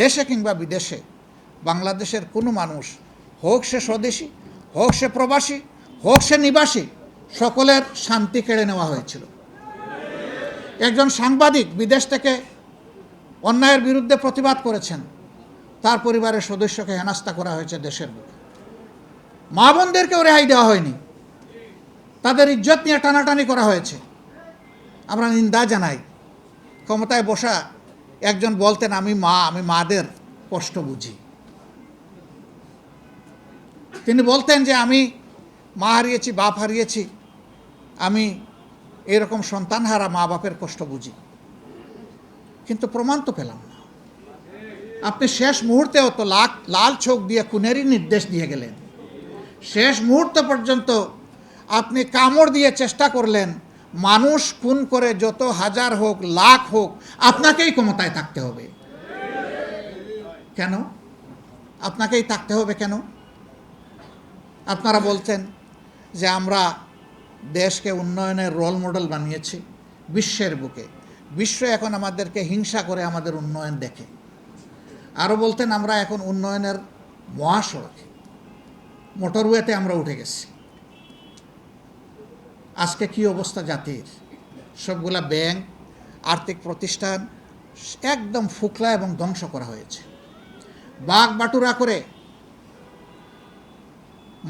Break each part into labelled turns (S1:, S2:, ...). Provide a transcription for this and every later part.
S1: দেশে কিংবা বিদেশে, বাংলাদেশের কোনো মানুষ, হোক সে স্বদেশী, হোক সে প্রবাসী, হোক সে নিবাসী, সকলের শান্তি কেড়ে নেওয়া হয়েছিল। একজন সাংবাদিক বিদেশ থেকে অন্যায়ের বিরুদ্ধে প্রতিবাদ করেছেন। তার পরিবারের সদস্যকে হেনাস্তা করা হয়েছে দেশের বুকে। মা বোনদেরকেও রেহাই দেওয়া হয়নি। তাদের ইজ্জত নিয়ে টানাটানি করা হয়েছে। আমরা নিন্দা জানাই। ক্ষমতায় বসা একজন বলতেন, আমি মা, আমি মাদের কষ্ট বুঝি। তিনি বলতেন যে, আমি মা হারিয়েছি, বাপ হারিয়েছি, আমি এরকম সন্তান হারা মা বাপের কষ্ট বুঝি। কিন্তু প্রমাণ তো পেলাম না। আপনি শেষ মুহূর্তেও তো লাখ লাল চোখ দিয়ে খুনেরই নির্দেশ দিয়ে গেলেন। শেষ মুহূর্ত পর্যন্ত আপনি কামড় দিয়ে চেষ্টা করলেন মানুষ খুন করে যত হাজার হোক, লাখ হোক, আপনাকেই ক্ষমতায় থাকতে হবে। কেন? আপনাকেই থাকতে হবে কেন? আপনারা বলছেন যে আমরা দেশকে উন্নয়নের রোল মডেল বানিয়েছি বিশ্বের বুকে। বিশ্ব এখন আমাদেরকে হিংসা করে আমাদের উন্নয়ন দেখে। আরও বলতেন, আমরা এখন উন্নয়নের মহাসড়কে মোটরওয়েতে আমরা উঠে গেছি। আজকে কি অবস্থা জাতির? সবগুলা ব্যাংক, আর্থিক প্রতিষ্ঠান একদম ফুকলা এবং ধ্বংস করা হয়েছে। বাঘ বাটুরা করে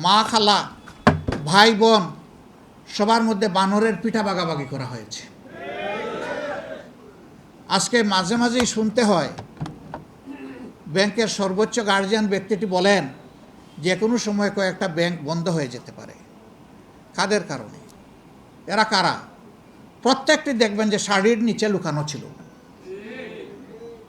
S1: মা খালা, ভাই বোন সবার মধ্যে বানরের পিঠা বাগাবাগি করা হয়েছে। আজকে মাঝে মাঝেই শুনতে হয়, ব্যাংকের সর্বোচ্চ গার্জিয়ান ব্যক্তিটি বলেন, যে কোনো সময় কয়েকটা ব্যাংক বন্ধ হয়ে যেতে পারে। কাদের কারণে? এরা কারা? প্রত্যেকটি দেখবেন যে শাড়ির নিচে লুকানো ছিল।